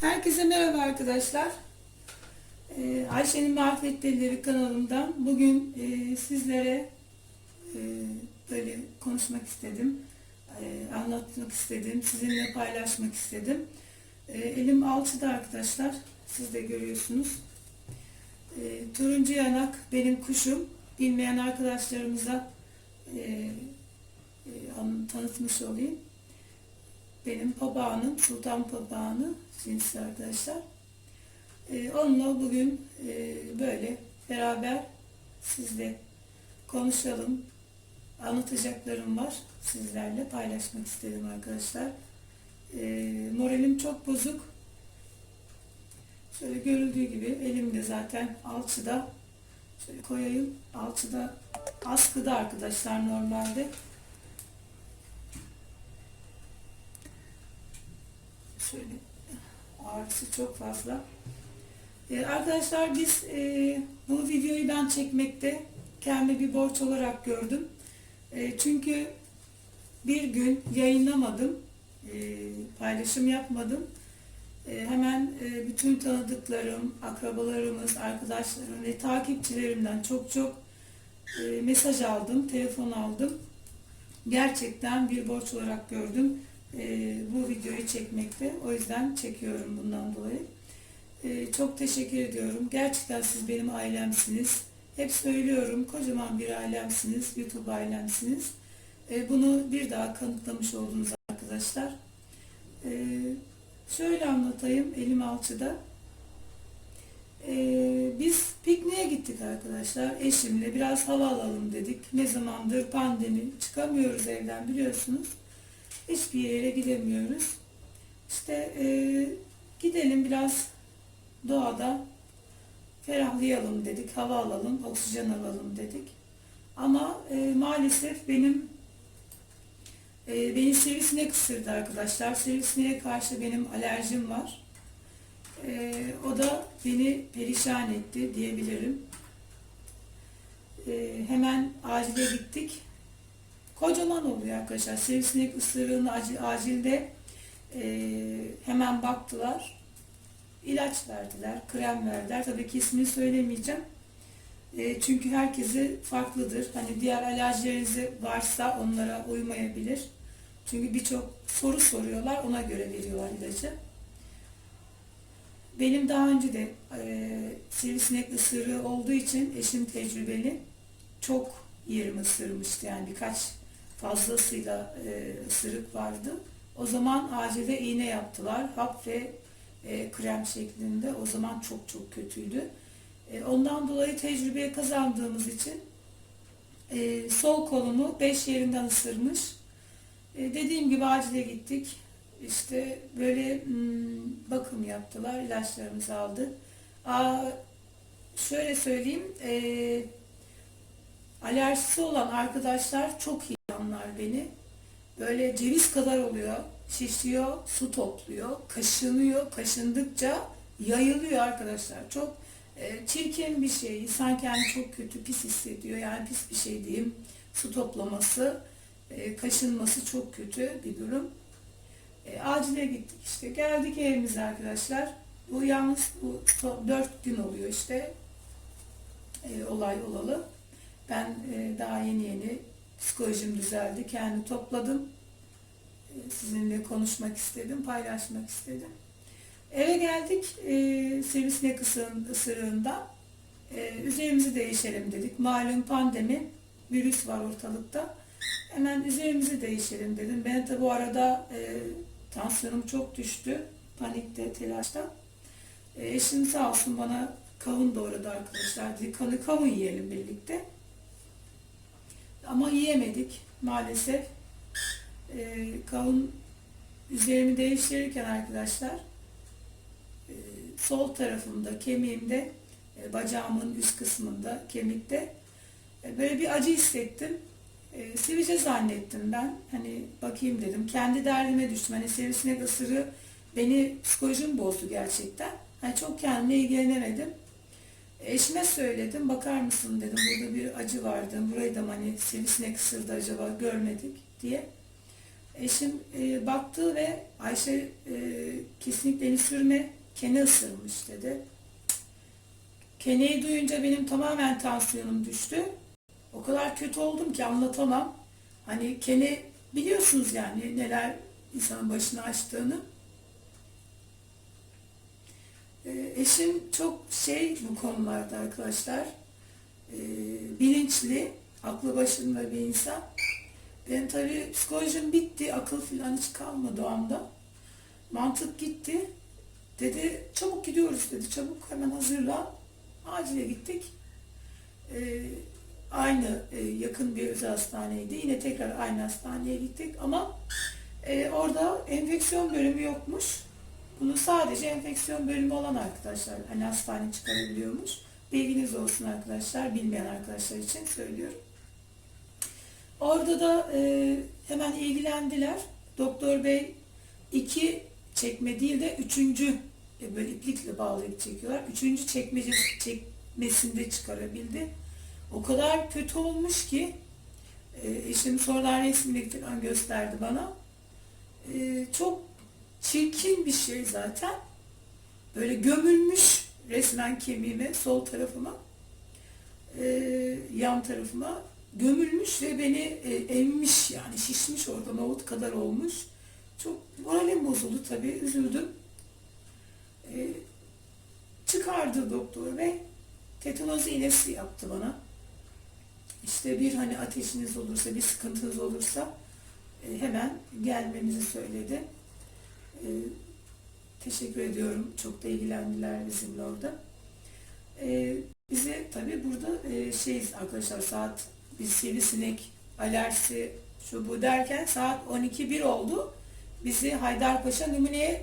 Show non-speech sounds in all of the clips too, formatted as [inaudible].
Herkese merhaba arkadaşlar. Ee, Ayşe'nin Marifet Delileri kanalımdan bugün e, sizlere e, böyle konuşmak istedim. E, anlatmak istedim. Sizinle paylaşmak istedim. Elim alçıda arkadaşlar. Siz de görüyorsunuz. Turuncu yanak benim kuşum. Bilmeyen arkadaşlarımıza e, e, an- tanıtmış olayım benim papağanım, sultan papağanı cinsi arkadaşlar. Ee, onunla bugün e, böyle beraber sizle konuşalım. Anlatacaklarım var. Sizlerle paylaşmak istedim arkadaşlar. Ee, moralim çok bozuk. Şöyle görüldüğü gibi elimde zaten alçıda. Şöyle koyayım. Alçıda askıda arkadaşlar normalde. Şöyle ağrısı çok fazla. Ee, arkadaşlar biz e, bu videoyu ben çekmekte kendi bir borç olarak gördüm. E, çünkü bir gün yayınlamadım, e, paylaşım yapmadım. E, hemen e, bütün tanıdıklarım, akrabalarımız, arkadaşlarım ve takipçilerimden çok çok e, mesaj aldım, telefon aldım. Gerçekten bir borç olarak gördüm e, bu videoyu çekmekte. O yüzden çekiyorum bundan dolayı. E, çok teşekkür ediyorum. Gerçekten siz benim ailemsiniz. Hep söylüyorum kocaman bir ailemsiniz. YouTube ailemsiniz. E, bunu bir daha kanıtlamış oldunuz arkadaşlar. E, şöyle anlatayım elim alçıda. E, biz pikniğe gittik arkadaşlar eşimle. Biraz hava alalım dedik. Ne zamandır pandemi. Çıkamıyoruz evden biliyorsunuz. Hiçbir yere gidemiyoruz. İşte e, gidelim biraz doğada ferahlayalım dedik, hava alalım, oksijen alalım dedik. Ama e, maalesef benim e, beni sivrisinek ısırdı arkadaşlar. Sivrisineğe karşı benim alerjim var. E, o da beni perişan etti diyebilirim. E, hemen acile gittik. Kocaman oluyor arkadaşlar. Sivrisinek ısırığını acil, acilde e, hemen baktılar. İlaç verdiler, krem verdiler. Tabii ki ismini söylemeyeceğim. E, çünkü herkesi farklıdır. Hani diğer alerjileriniz varsa onlara uymayabilir. Çünkü birçok soru soruyorlar, ona göre veriyorlar ilacı. Benim daha önce de e, sivrisinek ısırığı olduğu için eşim tecrübeli. Çok yerimi ısırmıştı yani birkaç fazlasıyla e, ısırık vardı. O zaman acilde iğne yaptılar. Hap ve e, krem şeklinde. O zaman çok çok kötüydü. E, ondan dolayı tecrübe kazandığımız için e, sol kolumu beş yerinden ısırmış. E, dediğim gibi acile gittik. İşte böyle hmm, bakım yaptılar. ilaçlarımızı aldı. Aa, şöyle söyleyeyim. E, alerjisi olan arkadaşlar çok iyi anlar beni. Böyle ceviz kadar oluyor. Şişiyor, su topluyor, kaşınıyor. Kaşındıkça yayılıyor arkadaşlar. Çok e, çirkin bir şey. İnsan kendini çok kötü, pis hissediyor. Yani pis bir şey diyeyim. Su toplaması, e, kaşınması çok kötü bir durum. E, acile gittik işte. Geldik evimize arkadaşlar. Bu yalnız bu so- dört gün oluyor işte. E, olay olalı. Ben e, daha yeni yeni psikolojim düzeldi. Kendi topladım. E, sizinle konuşmak istedim, paylaşmak istedim. Eve geldik e, sivrisinek ısırığın, ısırığında. E, üzerimizi değişelim dedik. Malum pandemi, virüs var ortalıkta. Hemen üzerimizi değişelim dedim. Ben de bu arada e, tansiyonum çok düştü. Panikte, telaşta. E, eşim sağ olsun bana kavun doğradı arkadaşlar. Dedi, kanı kavun yiyelim birlikte. Ama yiyemedik maalesef. E, kavun üzerimi değiştirirken arkadaşlar e, sol tarafımda kemiğimde e, bacağımın üst kısmında kemikte e, böyle bir acı hissettim. E, sivilce zannettim ben. Hani bakayım dedim. Kendi derdime düştüm. Hani sivrisinek ısırığı beni psikolojim bozdu gerçekten. Hani çok kendime ilgilenemedim. Eşime söyledim, bakar mısın dedim, burada bir acı vardı, burayı da hani sivrisinek ısırdı acaba görmedik diye. Eşim e, baktı ve Ayşe e, kesinlikle beni sürme, kene ısırmış dedi. Keneyi duyunca benim tamamen tansiyonum düştü. O kadar kötü oldum ki anlatamam. Hani kene biliyorsunuz yani neler insanın başına açtığını. E, eşim çok şey bu konularda arkadaşlar. E, bilinçli, aklı başında bir insan. Benim tabii psikolojim bitti, akıl falan hiç kalmadı o anda. Mantık gitti. Dedi çabuk gidiyoruz dedi, çabuk hemen hazırlan. Acile gittik. Ee, aynı e, yakın bir özel hastaneydi. Yine tekrar aynı hastaneye gittik ama e, orada enfeksiyon bölümü yokmuş. Bunu sadece enfeksiyon bölümü olan arkadaşlar hani hastane çıkarabiliyormuş. Bilginiz olsun arkadaşlar, bilmeyen arkadaşlar için söylüyorum. Orada da e, hemen ilgilendiler. Doktor bey iki çekme değil de üçüncü e, böyle iplikle bağlayıp çekiyorlar. Üçüncü çekmece çekmesinde çıkarabildi. O kadar kötü olmuş ki e, eşim sonradan resmini gösterdi bana. E, çok çirkin bir şey zaten. Böyle gömülmüş resmen kemiğime, sol tarafıma, e, yan tarafıma gömülmüş ve beni e, emmiş yani şişmiş orada nohut kadar olmuş. Çok moralim bozuldu tabii, üzüldüm. E, çıkardı doktor bey, tetanoz iğnesi yaptı bana. İşte bir hani ateşiniz olursa, bir sıkıntınız olursa e, hemen gelmemizi söyledi. E, teşekkür ediyorum. Çok da ilgilendiler bizimle orada. E, bize tabii burada e, şeyiz arkadaşlar saat biz sivrisinek alerjisi şu bu derken saat 12.1 oldu. Bizi Haydarpaşa numuneye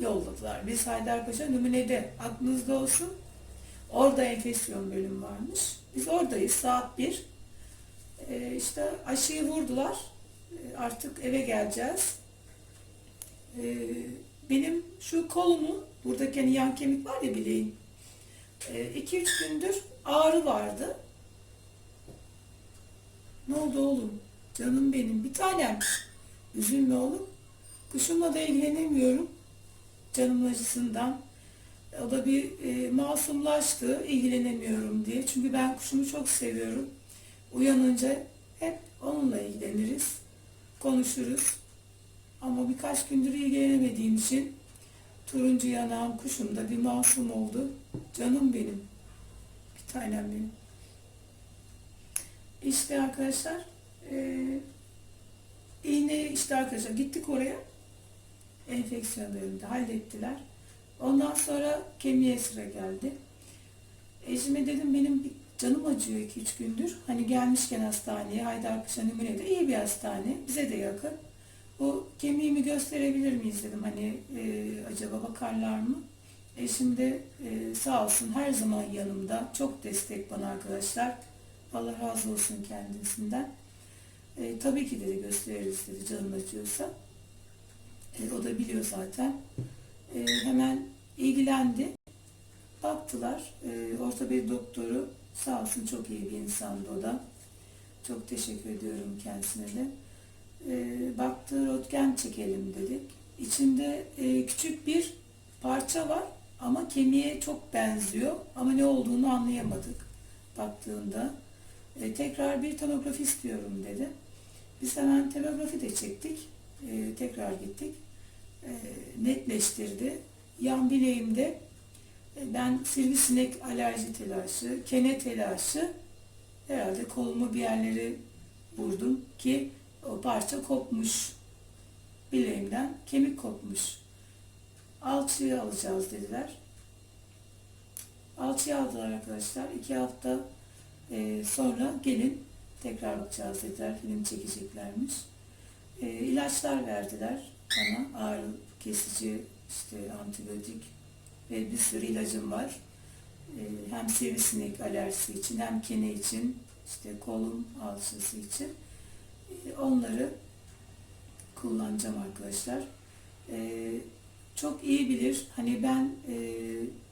yolladılar. Biz Haydarpaşa numunede aklınızda olsun. Orada enfeksiyon bölümü varmış. Biz oradayız saat 1. Ee, işte aşıyı vurdular. Ee, artık eve geleceğiz. Ee, benim şu kolumu, buradaki hani yan kemik var ya bileğin. 2-3 ee, gündür ağrı vardı. Ne oldu oğlum? Canım benim bir tanem. Üzülme oğlum. Kuşumla da ilgilenemiyorum. Canımın acısından. O da bir e, masumlaştı ilgilenemiyorum diye. Çünkü ben kuşumu çok seviyorum. Uyanınca hep onunla ilgileniriz. Konuşuruz. Ama birkaç gündür ilgilenemediğim için turuncu yanağım kuşum da bir masum oldu. Canım benim. Bir tanem benim. İşte arkadaşlar e, iğne işte arkadaşlar gittik oraya enfeksiyon bölümünde hallettiler. Ondan sonra kemiğe sıra geldi. Eşime dedim benim canım acıyor 2-3 gündür. Hani gelmişken hastaneye Haydarpaşa Numune'de iyi bir hastane. Bize de yakın. Bu kemiğimi gösterebilir miyiz dedim. Hani e, acaba bakarlar mı? Eşim de e, sağ olsun her zaman yanımda. Çok destek bana arkadaşlar. Allah razı olsun kendisinden. E, tabii ki dedi gösteririz dedi canım acıyorsa. E, o da biliyor zaten. E, hemen ilgilendi. Baktılar. E, ortopedi doktoru sağ olsun çok iyi bir insandı o da. Çok teşekkür ediyorum kendisine de. E, baktı röntgen çekelim dedik. İçinde e, küçük bir parça var ama kemiğe çok benziyor ama ne olduğunu anlayamadık baktığında. E, tekrar bir tomografi istiyorum dedi. Biz hemen tomografi de çektik. E, tekrar gittik. Netleştirdi. Yan bileğimde ben sivrisinek alerji telaşı, kene telaşı herhalde kolumu bir yerleri vurdum ki o parça kopmuş. Bileğimden kemik kopmuş. Alçıya alacağız dediler. Alçıya aldılar arkadaşlar. İki hafta e, sonra gelin tekrar bakacağız dediler. Film çekeceklermiş. E, ilaçlar verdiler bana. Ağrı kesici, işte antibiyotik ve bir sürü ilacım var. E, hem sivrisinek alerjisi için hem kene için, işte kolum alçısı için. Onları kullanacağım arkadaşlar. E, çok iyi bilir. Hani ben e,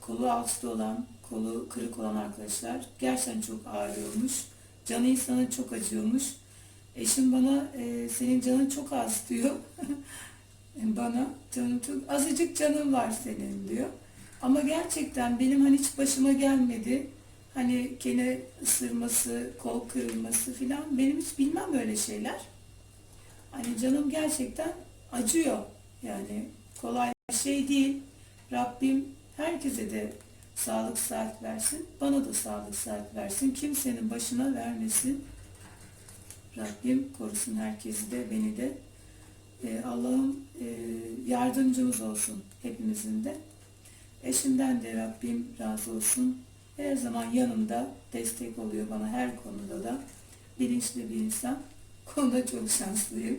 kolu alçıda olan kolu kırık olan arkadaşlar gerçekten çok ağrıyormuş. Canı insana çok acıyormuş. Eşim bana e, senin canın çok az [laughs] diyor. bana canım çok azıcık canın var senin diyor. Ama gerçekten benim hani hiç başıma gelmedi. Hani kene ısırması, kol kırılması filan benim hiç bilmem öyle şeyler. Hani canım gerçekten acıyor. Yani kolay bir şey değil. Rabbim herkese de sağlık saat versin. Bana da sağlık saat versin. Kimsenin başına vermesin. Rabbim korusun herkesi de beni de. Ee, Allah'ım e, yardımcımız olsun hepimizin de. Eşimden de Rabbim razı olsun. Her zaman yanımda destek oluyor bana her konuda da. Bilinçli bir insan. Konuda çok şanslıyım.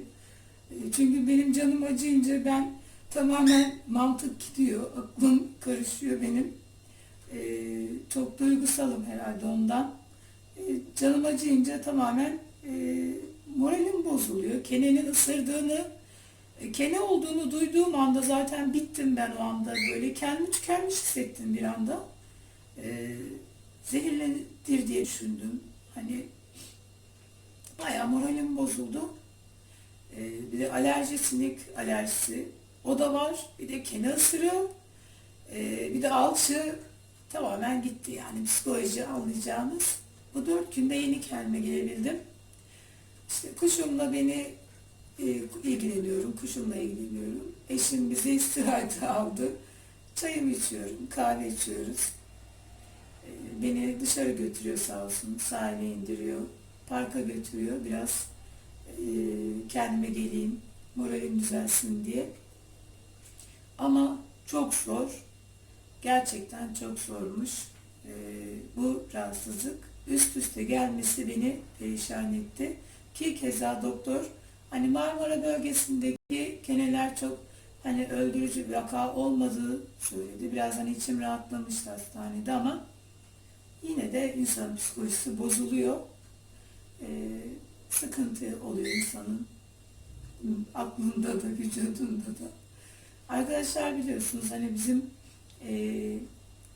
E, Çünkü benim canım acıyınca ben tamamen mantık gidiyor. Aklım karışıyor benim. E, çok duygusalım herhalde ondan. E, canım acıyınca tamamen moralim bozuluyor. Kenenin ısırdığını, kene olduğunu duyduğum anda zaten bittim ben o anda. Böyle kendimi tükenmiş hissettim bir anda. E, zehirlenir diye düşündüm. Hani bayağı moralim bozuldu. E, bir de alerji, sinek alerjisi. O da var. Bir de kene ısırığı. E, bir de alçı tamamen gitti yani psikoloji anlayacağınız. Bu dört günde yeni kendime gelebildim. İşte kuşumla beni e, ilgileniyorum, kuşumla ilgileniyorum. Eşim bizi istirahate aldı. Çayımı içiyorum, kahve içiyoruz. Beni dışarı götürüyor sağ olsun, sahile indiriyor. Parka götürüyor, biraz e, kendime geleyim, moralim düzelsin diye. Ama çok zor, gerçekten çok zormuş. E, bu rahatsızlık üst üste gelmesi beni perişan etti. Ki keza doktor hani Marmara bölgesindeki keneler çok hani öldürücü bir vaka olmadığı söyledi. Biraz hani içim rahatlamıştı hastanede ama de insanın psikolojisi bozuluyor. Ee, sıkıntı oluyor insanın aklında da vücudunda da. Arkadaşlar biliyorsunuz hani bizim e,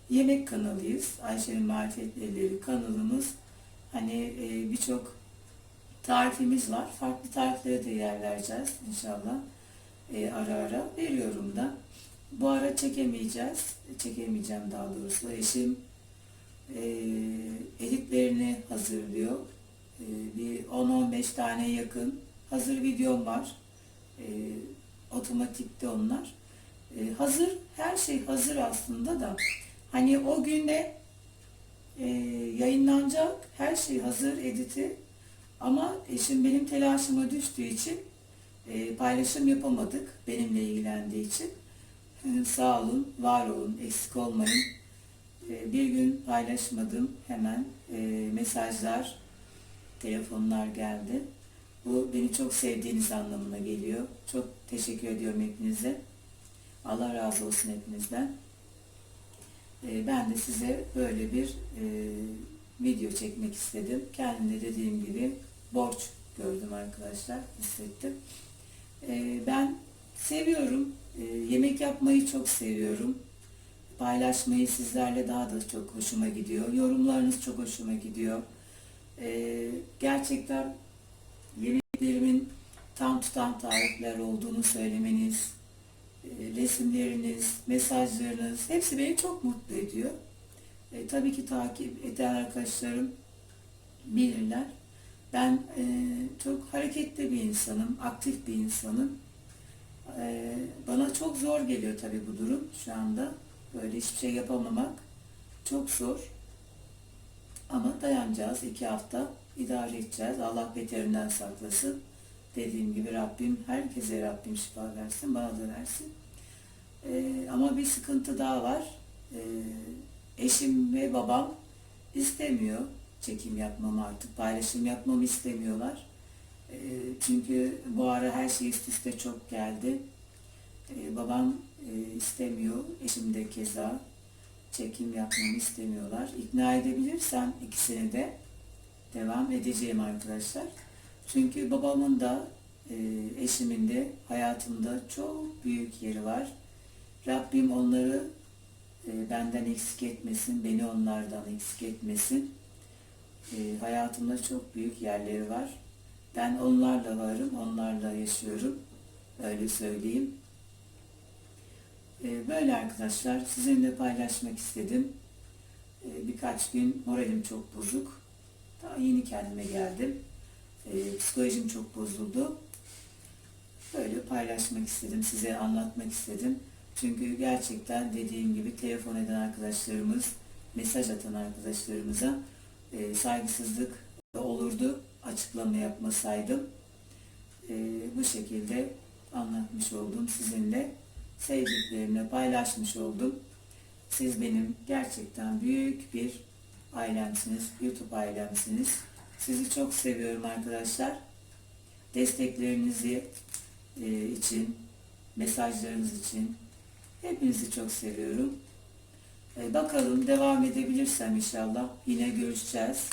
yemek kanalıyız. Ayşe'nin Marifetleri kanalımız. Hani e, birçok tarifimiz var. Farklı tariflere de yer vereceğiz inşallah. E, ara ara veriyorum da. Bu ara çekemeyeceğiz. Çekemeyeceğim daha doğrusu. Eşim e, editlerini hazırlıyor. E, bir 10-15 tane yakın hazır videom var. E, otomatikte onlar. Hazır, her şey hazır aslında da. Hani o günde e, yayınlanacak her şey hazır editi ama eşim benim telaşıma düştüğü için e, paylaşım yapamadık benimle ilgilendiği için. Sağ olun, var olun, eksik olmayın. E, bir gün paylaşmadım hemen e, mesajlar, telefonlar geldi. Bu beni çok sevdiğiniz anlamına geliyor. Çok teşekkür ediyorum hepinize. Allah razı olsun hepinizden. E, ben de size böyle bir e, video çekmek istedim. Kendimde dediğim gibi borç gördüm arkadaşlar, hissettim. E, ben seviyorum, yemek yapmayı çok seviyorum. Paylaşmayı sizlerle daha da çok hoşuma gidiyor. Yorumlarınız çok hoşuma gidiyor. E, gerçekten yemeklerimin tam tutan tarifler olduğunu söylemeniz, e, resimleriniz, mesajlarınız hepsi beni çok mutlu ediyor. E, tabii ki takip eden arkadaşlarım bilirler. Ben e, çok hareketli bir insanım, aktif bir insanım. E, bana çok zor geliyor tabii bu durum şu anda. Böyle hiçbir şey yapamamak çok zor. Ama dayanacağız. iki hafta idare edeceğiz. Allah beterinden saklasın. Dediğim gibi Rabbim, herkese Rabbim şifa versin, bana da versin. Ee, ama bir sıkıntı daha var. Ee, eşim ve babam istemiyor çekim yapmamı artık, paylaşım yapmamı istemiyorlar. Ee, çünkü bu ara her şey üst üste çok geldi. Ee, babam e, istemiyor, eşim de keza çekim yapmamı istemiyorlar. İkna edebilirsem ikisini de devam edeceğim arkadaşlar. Çünkü babamın da e, eşimin de hayatımda çok büyük yeri var. Rabbim onları e, benden eksik etmesin, beni onlardan eksik etmesin. E, hayatımda çok büyük yerleri var. Ben onlarla varım, onlarla yaşıyorum. Öyle söyleyeyim. Ee, Böyle arkadaşlar sizinle paylaşmak istedim. Ee, Birkaç gün moralim çok bozuk. Daha yeni kendime geldim. Ee, Psikolojim çok bozuldu. Böyle paylaşmak istedim, size anlatmak istedim. Çünkü gerçekten dediğim gibi telefon eden arkadaşlarımız, mesaj atan arkadaşlarımıza e, saygısızlık olurdu açıklama yapmasaydım. E, bu şekilde anlatmış oldum sizinle. Sevdiklerimle paylaşmış oldum. Siz benim gerçekten büyük bir ailemsiniz, YouTube ailemsiniz. Sizi çok seviyorum arkadaşlar. Desteklerinizi e, için, mesajlarınız için hepinizi çok seviyorum. E, bakalım devam edebilirsem inşallah yine görüşeceğiz.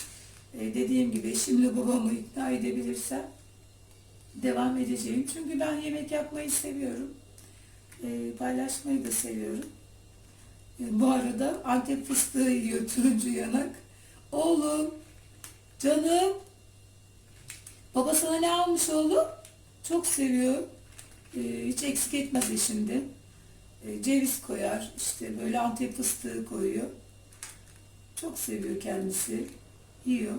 E, dediğim gibi şimdi babamı ikna edebilirsem devam edeceğim. Çünkü ben yemek yapmayı seviyorum. E, paylaşmayı da seviyorum. E, bu arada Antep fıstığı yiyor turuncu yanak. Oğlum, canım, baba sana ne almış oğlum? Çok seviyor. E, hiç eksik etmez şimdi. E, ceviz koyar, işte böyle Antep fıstığı koyuyor. Çok seviyor kendisi. Yiyor.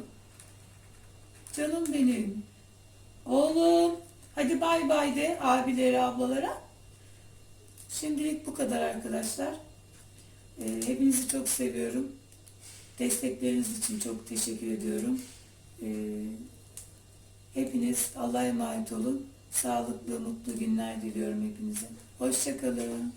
Canım benim. Oğlum. Hadi bay bay de abilere, ablalara. Şimdilik bu kadar arkadaşlar. Ee, hepinizi çok seviyorum. Destekleriniz için çok teşekkür ediyorum. Ee, hepiniz Allah'a emanet olun. Sağlıklı, mutlu günler diliyorum hepinize. Hoşçakalın.